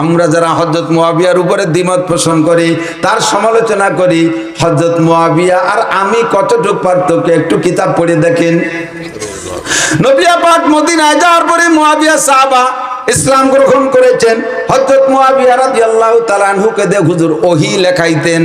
আমরা যারা হজরত মোয়াবিয়ার উপরে দ্বিমত পোষণ করি, তার সমালোচনা করি হজরত মোয়াবিয়া, আর আমি কতটুক পার্থক্য, একটু কিতাব পড়ে দেখেন। নবিয়া পাক মদিনায় যাওয়ার পরে মোয়াবিয়া সাহাবা ইসলাম গ্রহণ করেছেন। হজরত মুয়াবিয়া রাদিয়াল্লাহু তাআলা আনহুকে দে হুজুর ওহী লেখাইতেন।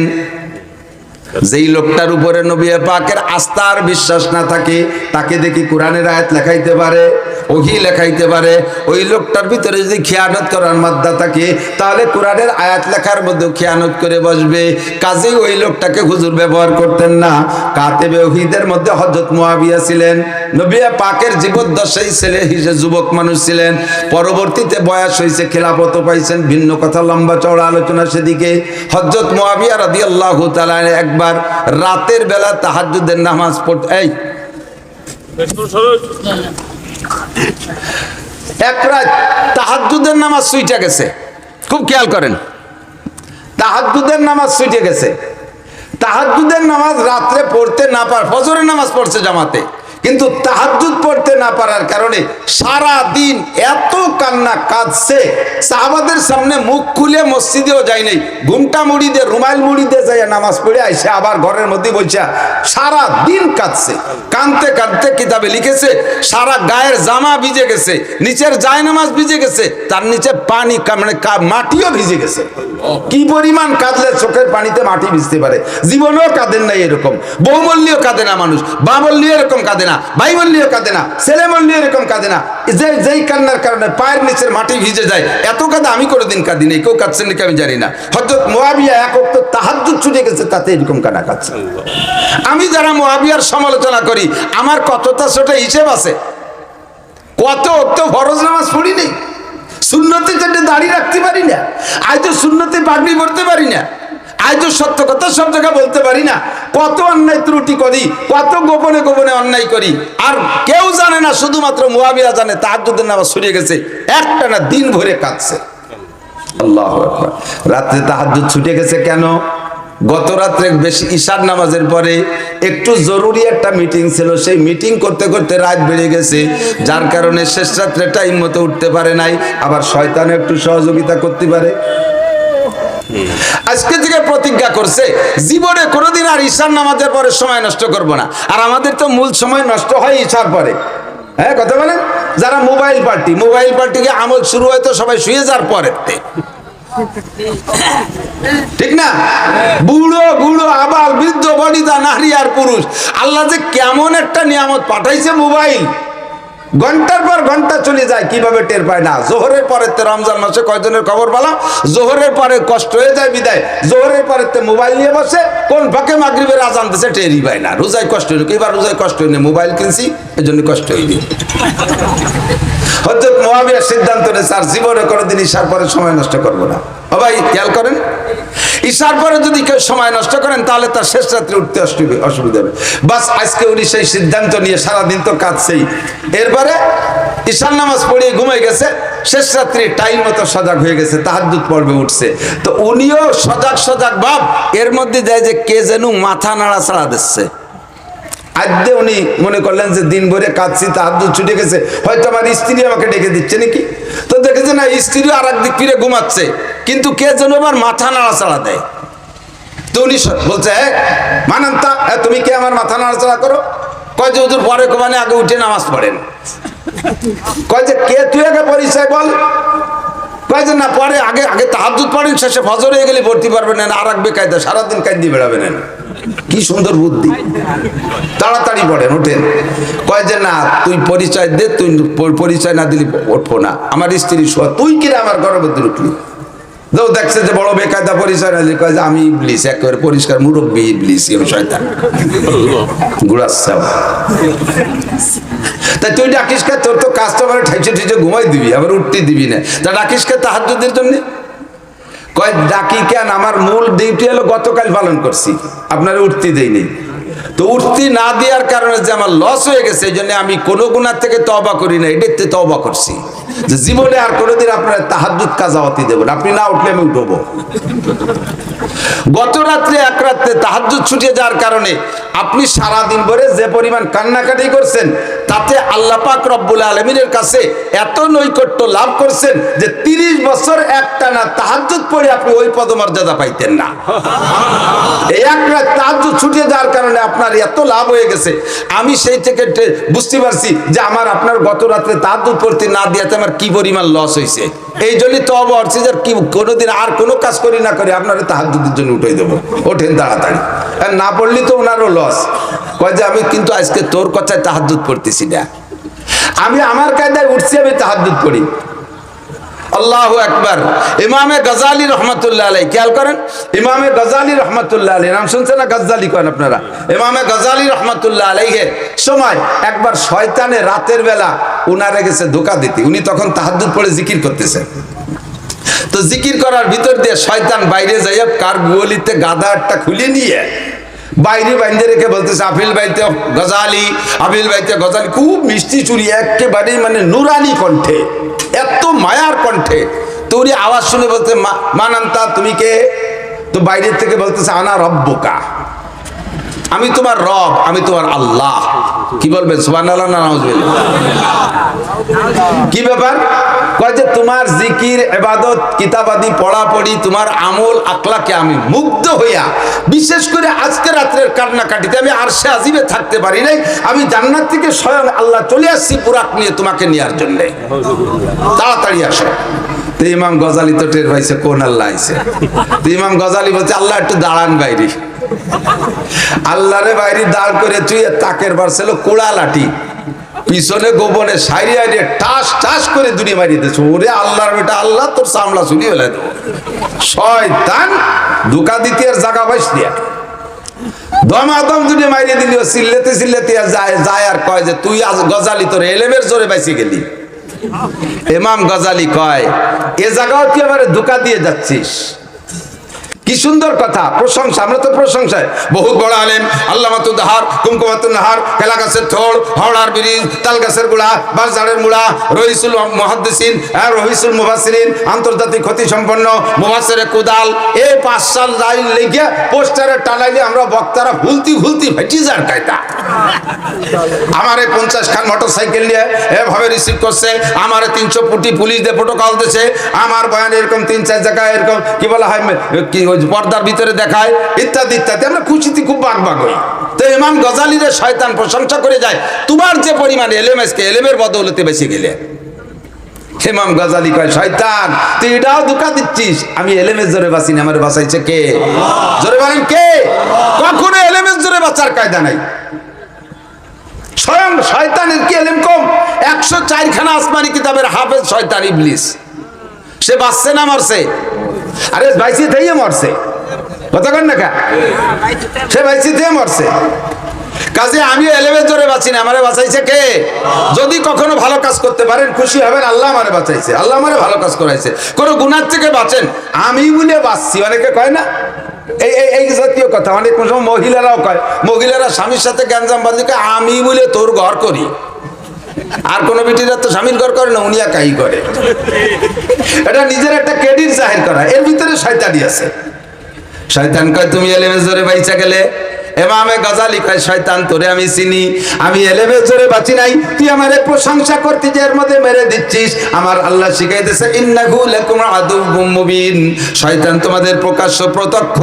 যেই লোকটার উপরে নবিয়া পাকের আস্থা আর বিশ্বাস না থাকে, তাকে দেখি কোরআনের আয়াত লেখাইতে পারে, ওহি লেখাইতে পারে। ওই লোকটার ভিতরে যদি খেয়ানত করার মাদ্দা থাকে, তাহলে কোরআনের আয়াত লেখার মধ্যে খেয়ানত করে বসবে। কাজেই ওই লোকটাকে হুজুর ব্যবহার করতেন না। কাতেবে ওহিদের মধ্যে হজরত মহাবিয়া ছিলেন। নবিয়া পাকের জীবদ্দশাই ছেলে হিসেবে যুবক মানুষ ছিলেন। পরবর্তীতে বয়স হয়েছে খেলাপত পাইছেন, ভিন্ন কথা, লম্বা চওড়া আলোচনা সেদিকে। হজরত মুয়াবিয়া রাদিয়াল্লাহু তাআলা একবার রাতের বেলা তাহাজ্জুদের নামাজ পড় এই। এক রাত তাহাজ্জুদের নামাজ সুইটা গেছে। খুব খেয়াল করেন। তাহাজ্জুদের নামাজ সুইটে গেছে। তাহাজ্জুদের নামাজ রাত্রে পড়তে না পার ফজরের নামাজ পড়ছে জামাতে। কিন্তু তাহাজ্জুদ পড়তে না পারার কারণে সারা দিন এত কান্না কাঁদছে। সাহাবাদের সামনে মুখ খুলে মসজিদেও যায় নাই। ঘুমটা মুড়ি দিয়ে রুমাইল মুড়ি দিয়ে যায় নামাজ পড়ে আইসে, আবার ঘরের মধ্যে বলছে সারা দিন কাঁদছে। কাঁদতে কাঁদতে কিতাবে লিখেছে, সারা গায়ের জামা ভিজে গেছে, নিচের জায় নামাজ ভিজে গেছে, তার নিচে পানি মানে মাটিও ভিজে গেছে। কি পরিমাণ কাঁদলে চোখের পানিতে মাটি ভিজতে পারে? জীবনেও কাঁদেন না এরকম। বউ কাঁদে না মানুষ বা এরকম কাঁদে না। ভাই মল্লিও কাঁদে না, ছেলে মল্লিও এরকম কাঁদে না। যে, যেই কান্নার কারণে পায়ের নিচের মাটি ভিজে যায়, এত কাঁদা আমি কোনোদিন কাঁদি নেই, কেউ কাঁদছেন নাকি আমি জানি না। হজরত মোয়াবিয়া এক অক্ত তাহাজ্জুদ ছুটে গেছে, তাতে এরকম কান্না কাঁদছে। আমি যারা মোয়াবিয়ার সমালোচনা করি, আমার কতটা ছোট হিসেব আছে? কত অক্ত ফরজ নামাজ পড়ি নেই? শূন্যতে চারটে দাড়ি রাখতে পারি না, আজ তো শূন্যতে পাগড়ি পড়তে পারি না। আজ তো সত্য কথা, সব জায়গায় বলতে পারি না। কত অন্যায় ত্রুটি করি, কত গোপনে গোপনে অন্যায় করি। আর কেউ জানে না, শুধুমাত্র মুয়াবিয়া জানে, তাহাজ্জুদের নামাজ সরিয়ে গেছে। একটা না দিন ভরে কাঁদছে। আল্লাহ রাত্রে তাহাজ্জুদ ছুটে গেছে কেন? গত রাত্রে বেশি ঈশার নামাজের পরে একটু জরুরি একটা মিটিং ছিল। সেই মিটিং করতে করতে রাত বেড়ে গেছে। যার কারণে শেষ রাত্রে টাইম মতো উঠতে পারে নাই। আবার শয়তান একটু সহযোগিতা করতে পারে। আজকে থেকে প্রতিজ্ঞা করছে, জীবনে কোনোদিন আর ঈশার নামাজের পরে সময় নষ্ট করব না। আর আমাদের তো মূল সময় নষ্ট হয় ঈশার পরে। হ্যাঁ কথা বলেন? যারা মোবাইল পার্টি, মোবাইল পার্টিকে আমল শুরু হয় তো সবাই শুয়ে যাওয়ার পরে ঠিক না? বুড়ো বুড়ো আবার বৃদ্ধ, বনিতা, নারী আর পুরুষ। আল্লাহ যে কেমন একটা নিয়ামত পাঠাইছে মোবাইল ঘণ্টার পর ঘণ্টা চলে যায়, কীভাবে টের পায় না। জোহরের পরে তে রমজান মাসে কয়জনের খবর পেলাম? জোহরের পরে কষ্ট হয়ে যায় বিদায়। জোহরের পরে তে মোবাইল নিয়ে বসে, কোন ফাঁকে মাগরিবের আজান দিছে টেরই পায় না। রোজায় কষ্ট হইল এবার রোজায় কষ্ট হয়নি। মোবাইল কিনছি এই জন্য কষ্ট হয়নি। হজরত মোয়াবিয়ার সিদ্ধান্ত নেই স্যার, জীবনে কোনোদিন ঈশার পরে সময় নষ্ট করব না। ও ভাই, খেয়াল করেন? ঈশার পরে যদি কেউ সময় নষ্ট করেন, তাহলে তার শেষ রাত্রে উঠতে অসুবি- অসুবিধা হবে। বাস, আজকে উনি সেই সিদ্ধান্ত নিয়ে সারাদিন তো কাঁদছেই। এরপরে ঈশার নামাজ পড়িয়ে ঘুমে গেছে, শেষ রাত্রি টাইম মতো সজাগ হয়ে গেছে, তাহাজ্জুদ পর্বে উঠছে। তো উনিও সজাগ সজাগ ভাব, এর মধ্যে দেয় যে কে যেন মাথা নাড়া ছাড়া দিচ্ছে। আদ্যে উনি মনে করলেন যে দিন ভরে কাঁদছি তাহার ছুটে গেছে। হয়তো আমার স্ত্রী আমাকে ডেকে দিচ্ছে নাকি? তো দেখেছে না স্ত্রীও আর একদিক ফিরে ঘুমাচ্ছে। কিন্তু কে যেন আবার মাথা নাড়াচাড়া দেয়। তো উনি বলছে "এ, মানান্তা তুমি কে আমার মাথা নাড়াচাড়া করো? কয় যে হুজুর পরে কোমানে আগে উঠে নামাজ পড়েন। কয় যে কে তুই আগে পরিচয় বল? কয় যে না, পরে আগে আগে তাহাজুদ পড়েন, শেষে ফজর হয়ে গেলে ভর্তি পারবেন, না আর একবে কায়দা সারাদিন কান্দি বেড়াবেন কি সুন্দর বুদ্ধি। তাড়াতাড়ি পড়েন ওঠেন কয় যে না, তুই পরিচয় দে, তুই পরিচয় না দিলি, উঠবো না। আমার স্ত্রী শোয়া, তুই কিনা আমার গর্ভবতী উঠলি তো দেখছে যে বড় বেকায়দা পরিচয় যে আমি ইবলিস, একেবারে পরিষ্কার মুরব্বী ইবলিস আবার। তা তুই ডাকিস কে? তোর তো কাস্টমারে ঠাইছে ঠাইছে ঘুমাই দিবি, আবার উঠতে দিবি না। তা ডাকিস কে তাহাজ্জুদের জন্য? কয়, ডাকি কেন? আমার মূল ডিউটি হলো গতকাল পালন করছি। আপনারা উঠতে দেয়নি তো উঠতি না দেওয়ার কারণে যে আমার লস হয়ে গেছে, এই জন্য আমি কোনো গুণার থেকে তবা করি না এটাতে তবা করছি। যে জীবনে আর কোনোদিন আপনার তাহাজুদ কাজাওয়াতি দেবেন আপনি না উঠলে আমি উঠবো। গত রাত্রে এক রাত্রে তাহাজুদ ছুটে যাওয়ার কারণে আপনি সারাদিন ভরে যে পরিমাণ কান্নাকাটি করছেন তাতে আল্লাহ পাক রব্বুল আলমিনের কাছে এত নৈকট্য লাভ করছেন যে তিরিশ বছর একটা না তাহাজ্জুদ পড়ে আপনি ওই পদমর্যাদা পাইতেন না। এই এক রাত ছুটে যাওয়ার কারণে আপনার এত লাভ হয়ে গেছে। আমি সেই থেকে বুঝতে পারছি যে আমার আপনার গত রাত্রে তাহাজ্জুদ পড়তে না দিয়াতে আমার কি পরিমাণ লস হয়েছে এই জন্যই তো অব হচ্ছে যে কি কোনোদিন আর কোনো কাজ করি না করি আপনার তাহাজ্জুদের জন্য উঠে দেবো। ওঠেন তাড়াতাড়ি। আর না পড়লি তো ওনারও লস কয় যে আমি কিন্তু আজকে তোর কথায় তাহাজ্জুদ পড়তেছি না। আমি আমার কায়দায় উঠছি, আমি তাহাজ্জুদ পড়ি। আল্লাহ একবার ইমামে গজালি রহমতুল্লাহ আলাই খেয়াল করেন? ইমামে গজালি রহমতুল্লাহ আলাই নাম শুনছেন না? গজালি করেন আপনারা। ইমামে গজালি রহমতুল্লাহ আলাইহে, সময়, একবার শয়তানে রাতের বেলা উনারে গেছে ধোকা দিতে। উনি তখন তাহাজ্জুদ পড়ে জিকির করতেছেন তো জিকির করার ভিতর দিয়ে শয়তান বাইরে যাইয়া কার গুয়লিতে গাদা একটা খুলে নিয়ে বাইরে বাইন্দে রেখে বলতেছে আফিল বাইতে গজালি আফিল বাইতে গজালি। খুব মিষ্টি চুরি একেবারে মানে নুরানি কণ্ঠে, এত মায়ার কণ্ঠে। তো উনি আওয়াজ শুনে বলতে "মা- মানান্তা তুমি কে? তো বাইরের থেকে বলতেছে, আনা রব্বকা। আমি তোমার রব, আমি তোমার আল্লাহ। কি বলবেন? সুবান আল্লাহ না? কি ব্যাপার? কয় যে তোমার জিকির এবাদত কিতাবাদি, পড়াপড়ি, তোমার আমল আকলাকে আমি মুগ্ধ হইয়া, বিশেষ করে আজকে রাত্রের কান্নাকাটিতে আমি আরশে আজিবে থাকতে পারি নাই, আমি জান্নাত থেকে স্বয়ং আল্লাহ চলে আসছি পুরাক নিয়ে তোমাকে নেওয়ার জন্য। তাড়াতাড়ি আসো। তো ইমাম গজালি তো টের পাইছে, কোন আল্লাহ আইছে? তো ইমাম গজালি বলছে, আল্লাহ একটু দাঁড়ান বাইরে। আল্লাহরে বাইরে দাঁড় করে তুই তাকের বার ছিল কোড়া লাঠি। পিছনে গোপনে সাইরি আইরে টাস টাস করে দূরে মারিয়ে দিয়েছে। ওরে আল্লাহর বেটা আল্লাহ, তোর সামলা শুনি হলে দেবো শয়তান, ধোকা দিতে আর জাগা পাইস দিয়া দমাদম দুটি মারিয়ে দিলি, ও সিল্লেতে আর যায় যায় আর কয় যে তুই আজ গজালি তোর এলেমের জোরে বাইসে গেলি। এমাম গজালি কয়, এ জায়গাও তুই আমার ধোকা দিয়ে যাচ্ছিস। কি সুন্দর কথা, প্রশংসা, আমরা তো প্রশংসায়। বহু বড় আলেম আল্লাহ মাতুদাহার কুমকুমাতুন নাহার কেলা গাছের থোড়, হাওড়ার ব্রিজ তাল গাছের গুড়া বাজারের মুড়া, রহিসুল মহাদ্দিসিন হ্যাঁ রহিসুল মুবাসিরিন আন্তর্জাতিক ক্ষতি সম্পন্ন মুবাসের কুদাল। এই পাঁচ সাল লাইন লেগে পোস্টারে টানাইলে আমরা বক্তারা ভুলতি ভুলতি ভেটি যার কায়দা। আমার এই পঞ্চাশ খান মোটর সাইকেল নিয়ে এভাবে রিসিভ করছে, আমার তিনশো ফুটি পুলিশ দিয়ে প্রোটোকল দিছে, আমার বয়ান এরকম, তিন চার জায়গায় এরকম, কি বলা হয়, কি পর্দার ভিতরে দেখায় ইত্যাদি ইত্যাদি। আমরা খুশিতে খুব বাগ বাগ হই। তো ইমাম গজালিরে শয়তান প্রশংসা করে যায় তোমার যে পরিমাণ এলেম আজকে এলেমের বদৌলতে বেশি গেলে? হেমাম গজালি কয় শয়তান তুই এটাও ধোকা দিচ্ছিস। আমি এলেমের জোরে বাঁচি না আমার বাঁচাইছে কে? জোরে বলেন কে? কখনো এলেমের জোরে বাঁচার কায়দা নাই। স্বয়ং শয়তানের কি এলেম কম? একশো চারখানা আসমানি কিতাবের হাফেজ শয়তান ইবলিস। সে বাঁচছে না মরছে। আরে বাইসি থেকে মরছে। কতক্ষণ না কা? সে বাইসি থেকে মরছে। কাজে আমি এলেভেন জোরে বাঁচি না, আমারে বাঁচাইছে কে? যদি কখনো ভালো কাজ করতে পারেন, খুশি হবেন, আল্লাহ আমারে বাঁচাইছে, আল্লাহ আমারে ভালো কাজ করাইছে। কোনো গুনার থেকে বাঁচেন, আমি বলে বাঁচছি, অনেকে কয় না? এই এই এই জাতীয় কথা, অনেক মহিলারাও কয়, মহিলারা স্বামীর সাথে গ্যাঞ্জাম বাঁধি আমি বলে তোর ঘর করি। আর কোনো বেটিরা তো স্বামীর ঘর করে না, উনি একাই করে। এটা নিজের একটা ক্রেডিট জাহির করা। এর ভিতরে শয়তানি আছে। শয়তান কয়, তুমি এলে জোরে বাইচা গেলে? এমামে গজালি কয়, শয়তান, তোরে আমি চিনি, আমি এলেমে জোরে বাঁচি নাই। তুই আমারে প্রশংসা করতে যে এর মধ্যে মেরে দিচ্ছিস। আমার আল্লাহ শিখাইতেছে, ইন্নাহু লাকুম আদুউম মুবিন। শয়তান তোমাদের প্রকাশ্য প্রত্যক্ষ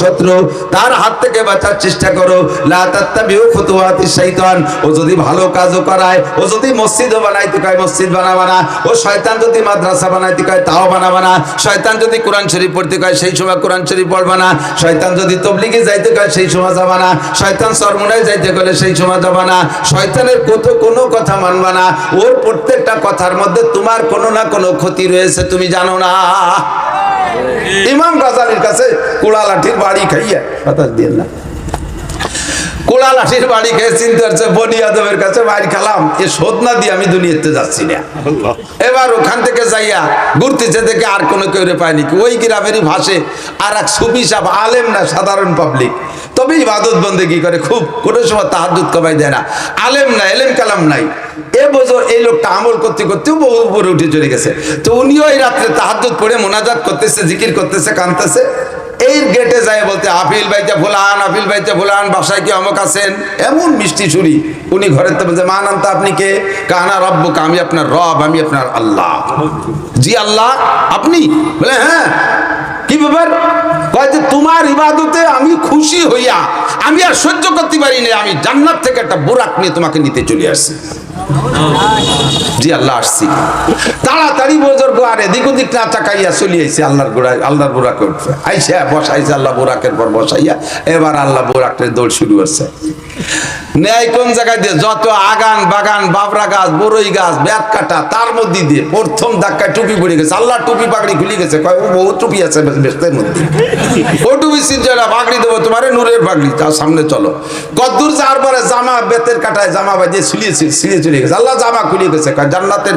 শত্রু, তার হাত থেকে বাঁচার চেষ্টা করো। লা তাত্তাবিউ খুতুওয়াতি শাইতান। ও যদি ভালো কাজও করায়, ও যদি মসজিদও বানাইতে কয়, মসজিদ বানাবা না। ও শয়তান যদি মাদ্রাসা বানাইতে কয়, তাও বানাবা না। শয়তান যদি কোরআন শরীফ পড়তে কয়, সেই সময় কোরআন শরীফ পড়বা না। শয়তান যদি তবলিগে যাইতে কয়, সেই সময় যাবা না শয়তান সরমনায় যাইতে গেলে সেই সময় যাবা না। শয়তানের কত কোনো কথা মানবা না। ওর প্রত্যেকটা কথার মধ্যে তোমার কোনো না কোনো ক্ষতি রয়েছে তুমি জানো না। ইমাম গাজালির কাছে কুড়ালাঠির বাড়ি খাইয়া কথা দিয়ে না। কোড়া লাঠির বাড়ি খেয়ে চিনতে পারছে বনি আদমের কাছে বাড়ি খালাম। এ শোধ না দিয়ে আমি দুনিয়াতে যাচ্ছি না। এবার ওখান থেকে যাইয়া ঘুরতেছে দেখে আর কোনো কেউ পায়নি। ওই গ্রামেরই ভাসে আর এক সুফি আলেম না সাধারণ পাবলিক তবে ইবাদত বন্দে কি করে? খুব কোনো সময় তাহাজুদ কমাই দেয় না। আলেম না এলেম কালাম নাই। এ বছর এই লোকটা আমল করতে করতেও বহু উপরে উঠে চলে গেছে। তো উনিও এই রাত্রে তাহাজুদ পড়ে মোনাজাত করতেছে জিকির করতেছে কানতেছে এই গেটে যায় বলতে আপিল বাইতে ফুলান আপিল বাইতে ফুলান, বাসায় কি অমক আছেন? এমন মিষ্টি ছুরি। উনি ঘরের তো বলছে, মান আনতা আপনি কে? কানা রব্ব আমি আপনার রব, আমি আপনার আল্লাহ। জি আল্লাহ, আপনি? বলে হ্যাঁ। কি ব্যাপার? কয় যে তোমার ইবাদতে আমি খুশি হইয়া, আমি আর সহ্য করতে পারি না আমি জান্নাত থেকে একটা বোরাক নিয়ে তোমাকে নিতে চলে আসছি। জি, আল্লাহ আসছি। তাড়াতাড়ি বোঝর আর এদিক ওদিক না তাকাইয়া চলি আইছে আল্লাহর গোড়ায়, আল্লাহর বুড়াকে উঠছে আইসা, বসাইছে আল্লাহ বোরাকের পর বসাইয়া। এবার আল্লাহ বোরাকের দৌড় শুরু হচ্ছে ন্যায় কোন জায়গায় দিয়ে যত আগান বাগান, বাবরা গাছ বড়ই গাছ ব্যাট কাটা, তার মধ্যে দিয়ে প্রথম ধাক্কায় টুপি পড়ে গেছে। আল্লাহ টুপি পাগড়ি খুলে গেছে। কয়, ও বহু টুপি আছে বেস্তের মধ্যে ও টুপি সিজলা পাগড়ি দেবো তোমার, নূরের পাগড়ি। তার সামনে চলো। কদ্দূর যাওয়ার পরে জামা বেতের কাটায় জামা বাজিয়ে ছিলিয়ে ছিলিয়ে চলে গেছে। আল্লাহ জামা খুলে গেছে। কয়, জান্নাতের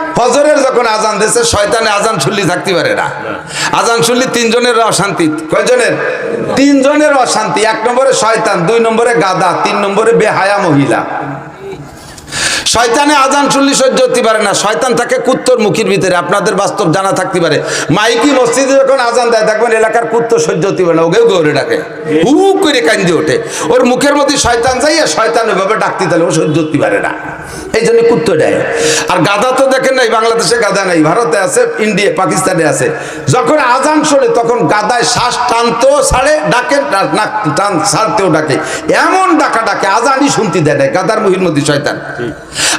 ফজরের যখন আজান দিয়েছে, শয়তানে আজান শুনলি থাকতে পারে না। আজান শুনলি তিনজনের অশান্তি। কয়জনের? তিনজনের অশান্তি। এক নম্বরে শয়তান, দুই নম্বরে গাদা তিন নম্বরে বেহায়া মহিলা। শয়তানে আজান শুনলি সহ্য হতে পারে না। শয়তান থাকে কুত্তর মুখের ভিতরে, আপনাদের বাস্তব জানা থাকতে পারে। মাইকি মসজিদে যখন আজান দেয়, দেখবেন এলাকার কুত্তর সহ্য হতে পারে না ওকেও গৌরে ডাকে। হু করে কান্দে ওঠে। ওর মুখের মধ্যে শয়তান যাইয়া শয়তান ওইভাবে ডাকতে তাহলে ও সহ্য হতে পারে না। এই জন্য কুত্ত দেয়। আর গাদা তো দেখেন নাই, বাংলাদেশে গাদা নাই, ভারতে আছে, ইন্ডিয়া, পাকিস্তানে আছে। যখন আজান শোনে, তখন গাদায় শ্বাস টানতেও ছাড়ে, ডাকে টান, ছাড়তেও ডাকে। এমন ডাকা ডাকে, আজানই শুনতে দেয় না গাদার মুহির মধ্যে শয়তান।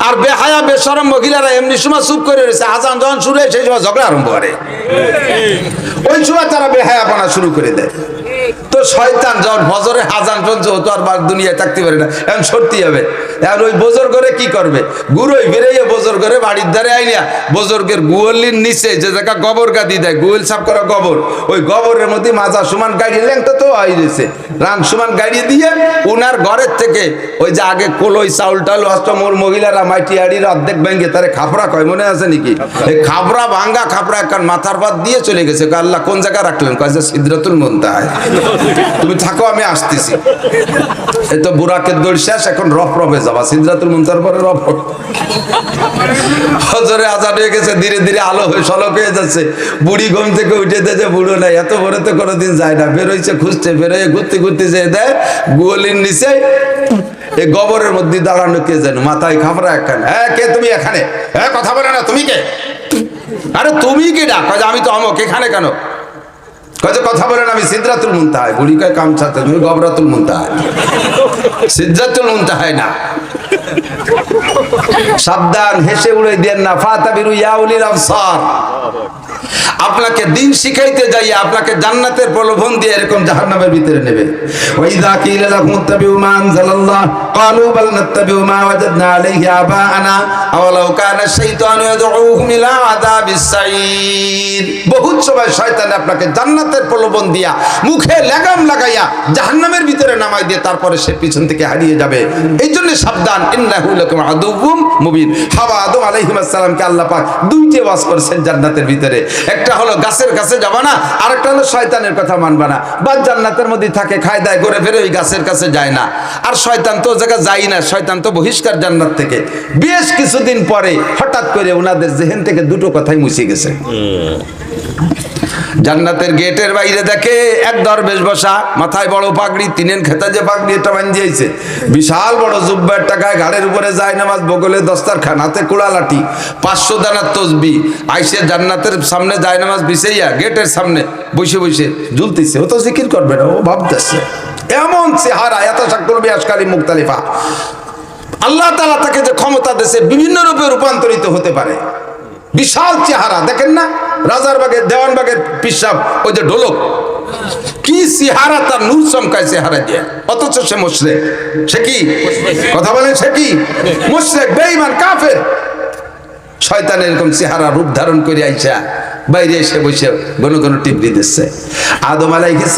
আর বেহায়া, বেসরম মহিলারা এমনি সময় চুপ করে রয়েছে, আজান যখন শুরু হয় সেই সময় ঝগড়া আরম্ভ করে। ওই সময় তারা বেহায়া বানা শুরু করে দেয়। তো শয়তান যখন ফজরে হাজান চলছে তো আর বার দুনিয়ায় থাকতে পারে না এখন সত্যি হবে। এখন ওই বোজর করে কি করবে? গুরুই বেরিয়ে বোজর করে বাড়ির ধারে আইনিয়া বোজর্গের গুয়লির নিচে যে জায়গা গোবর গাদি দেয় গুয়েল সাফ করা গোবর ওই গোবরের মধ্যে মাজা সমান গাড়ি ল্যাংটা তো আই রয়েছে রান সমান গাড়ি দিয়ে উনার ঘরের থেকে ওই যে আগে কলই চাউল টাউল অষ্টমোর মহিলারা মাইটি আড়ির অর্ধেক ভেঙে তারে খাপড়া কয় মনে আছে নাকি? এই খাপড়া ভাঙ্গা খাপড়া একখান মাথার পাত দিয়ে চলে গেছে। আল্লাহ কোন জায়গায় রাখলেন? কয় যে সিদ্ধাতুল মন্তায় তুমি থাকো, আমি আসতেছি। এই তো বুড়াকে দৌড় শেষ, এখন রফ রফে যাবা। সিদ্ধাতুল মন্তার পরে রফ। হজরে আজান হয়ে গেছে, ধীরে ধীরে আলো হয়ে সলক হয়ে যাচ্ছে। বুড়ি ঘুম থেকে উঠে দেয় বুড়ো নাই, এত ভোরে তো কোনোদিন যায় না। বেরোইছে, খুঁজছে, বেরোয়, ঘুরতে ঘুরতে যেয়ে দেয় গুগলির নিচে এই গোবরের মধ্যে দাঁড়ানো কে যেন, মাথায় খাবরা একখানে। হ্যাঁ কে তুমি এখানে? হ্যাঁ কথা বলে না, তুমি কে? আরে, তুমি কে ডাক? আমি তো অমক, এখানে কেন? কয় কথা বলেন আমি? সিদ্ধাতুল মুনতাহায় বুড়ি কয় কামছাতে তুমি গবরাতুল মুনতাহায় সিদ্ধাতুল মুনতাহায় না। সাবধান, হেসে উড়ে দেন না। ফাতাবিরু ইয়াউলিল আবসার। আপনাকে দিন শিখাইতে যাইয়া আপনাকে জান্নাতের প্রলোভন দিয়ে এরকম জাহান্নামের ভিতরে নেবে। মা আনজালাল্লাহ মা ওয়াজাদনা আলাইহি আবাআনা, আওয়ালাউ কানা শাইতানু ইয়াদউহুম ইলা আযাবিস বহুত সময় শয়তান আপনাকে জান্নাতের প্রলোভন দিয়া মুখে লাগাম লাগাইয়া জাহান্নামের ভিতরে নামাই দিয়ে তারপরে সে পিছন থেকে হারিয়ে যাবে। এই জন্য সাবধান, ইন্নাহু লাকুম আদুউম মুবিন। হাওয়া আদম আলাইহিস সালামকে আল্লাহ পাক দুইটি ওয়াজ করেছেন জান্নাতের ভিতরে। একটা হলো গাছের কাছে যাবা না, আরেকটা হলো শয়তানের কথা মানবা না। বা জান্নাতের মধ্যে থাকে খায় দায় ঘুরে ফিরে ওই গাছের কাছে যায় না। আর শয়তান তো জায়গায় যায় না, শয়তান তো বহিষ্কার জান্নাত থেকে। বেশ কিছুদিন পরে হঠাৎ করে ওনাদের জেহেন থেকে দুটো কথাই মুছে গেছে। জান্নাতের গেটের বাইরে দেখে এক দরবেশ বসা, মাথায় বড় পাগড়ি, তিনেন খেতা যে পাগড়ি এটা বান্ধিয়েছে বিশাল বড় জুব্বার টাকায় ঘাড়ের উপরে যায় নামাজ, বগলে দস্তারখান হাতে কুড়া লাঠি, পাঁচশো দানার তসবি। আইসে জান্নাতের সামনে যায় নামাজ, বিছাইয়া গেটের সামনে বসে বসে ঝুলতেছে। ও তো জিকির করবে না, ও ভাবতেছে, এমন চেহারা, এত শাকুর বিয়াসকারী মুক্তালিফা আল্লাহ তালা তাকে যে ক্ষমতা দেশে বিভিন্ন রূপে রূপান্তরিত হতে পারে। বিশাল চেহারা, দেখেন না? রাজার বাগের দেওয়ান বাগের পিসাব, ওই যে ঢোলক। কি চেহারা তার নূর চমকায় চেহারা দিয়ে। অথচ সে মুশরেক। সে কি? কথা বলেন, সে কি? মুশরেক, বেঈমান, কাফের। শয়তান এরকম চেহারা রূপ ধারণ করে আইসা, বাইরে এসে বসে ঘন ঘন টিপড়ি দিচ্ছে। আদম আলাইহিস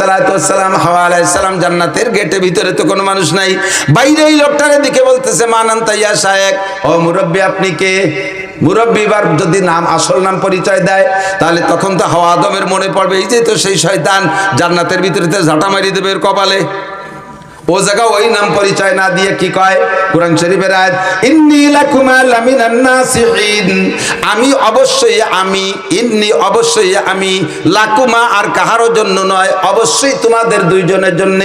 সালাম হাওয়া আলাইহিস সালাম জান্নাতের গেটে ভিতরে তো কোনো মানুষ নাই। বাইরে এই লোকটারে দিকে বলতেছে, মানান তাইয়া শায়েক, ও মুরব্বী, আপনি কে? মুরব্বী এবার যদি নাম, আসল নাম পরিচয় দেয়, তাহলে তখন তো হাওয়া আদমের মনে পড়বে। এই যে তো সেই শয়তান জান্নাতের ভিতরে ঝাঁটা মারি দেবে কপালে। ও জায়গা ওই নাম পরিচয় না দিয়ে কি কয়? কোরআন শরীফের আয়াত, ইন্নী লাকুমা লামিনান নাসিহিন। আমি অবশ্যই আমি, ইন্নি অবশ্যই আমি, লাকুমা আর কাহারও জন্য নয়, অবশ্যই তোমাদের দুইজনের জন্য।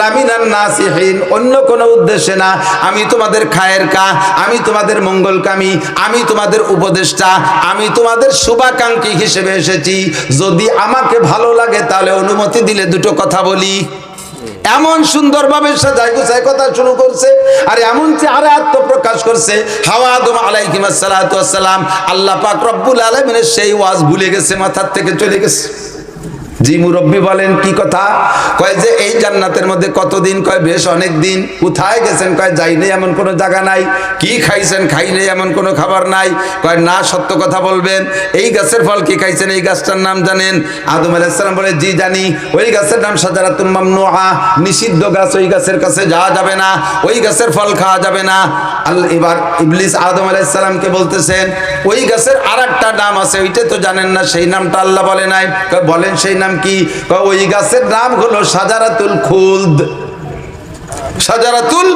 লামিনান নাসিহিন, অন্য কোনো উদ্দেশ্যে না। আমি তোমাদের খায়ের কা, আমি তোমাদের মঙ্গলকামী, আমি তোমাদের উপদেষ্টা, আমি তোমাদের শুভাকাঙ্ক্ষী হিসেবে এসেছি। যদি আমাকে ভালো লাগে তাহলে অনুমতি দিলে দুটো কথা বলি। এমন সুন্দরভাবে সাজাই গুছাই কথা শুরু করছে, আর এমন চেহারা আত্মপ্রকাশ করছে, হাওয়া আদম আলাইহিম আসসালাম আল্লাহ পাক রব্বুল আলমিনের সেই ওয়াজ ভুলে গেছে, মাথার থেকে চলে গেছে। জি মুরব্বী বলেন, কি কথা? কয় যে, এই জান্নাতের মধ্যে কতদিন? কয়, বেশ অনেক দিন। কোথায় গেছেন? কয়, যাই নেই এমন কোনো জায়গা নাই। কি খাইছেন? খাই নেই এমন কোনো খাবার নাই। কয়, না, সত্য কথা বলবেন। এই গাছের ফল কি খাইছেন? এই গাছটার নাম জানেন? আদম আলাইসালাম বলে, জি জানি। ওই গাছের নাম সাজারাতুল নোহা নিষিদ্ধ গাছ ওই গাছের কাছে যাওয়া যাবে না। ওই গাছের ফল খাওয়া যাবে না। আল্লাহ এবার ইবলিস আদম আলাইসালামকে বলতেছেন, ওই গাছের আর একটা নাম আছে, ওইটা তো জানেন না, সেই নামটা আল্লাহ বলে নাই। বলেন সেই নাম কি? কয় ওই গাছের নাম হলো সাজারাতুল খুলদ। সাজারাতুল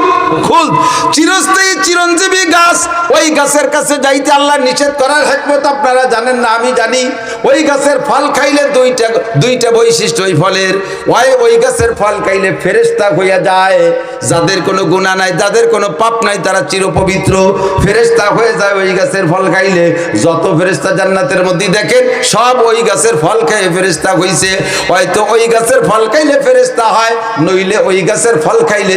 খুল চিরস্থায়ী চিরঞ্জীবী গাছ, ওই গাছের কাছে যাইতে আল্লাহ নিষেধ করার হেকমত আপনারা জানেন না, আমি জানি। ওই গাছের ফল খাইলে দুইটা দুইটা বৈশিষ্ট্য ওই ফলের। ওই ওই গাছের ফল খাইলে ফেরেস্তা হইয়া যায়। যাদের কোনো গুণা নাই, যাদের কোনো পাপ নাই, তারা চিরপবিত্র। ফেরেস্তা হয়ে যায় ওই গাছের ফল খাইলে। যত ফেরেস্তা জান্নাতের মধ্যে দেখেন, সব ওই গাছের ফল খাইয়ে ফেরেস্তা হইছে। হয়তো ওই গাছের ফল খাইলে ফেরেস্তা হয়, নইলে ওই গাছের ফল খাইলে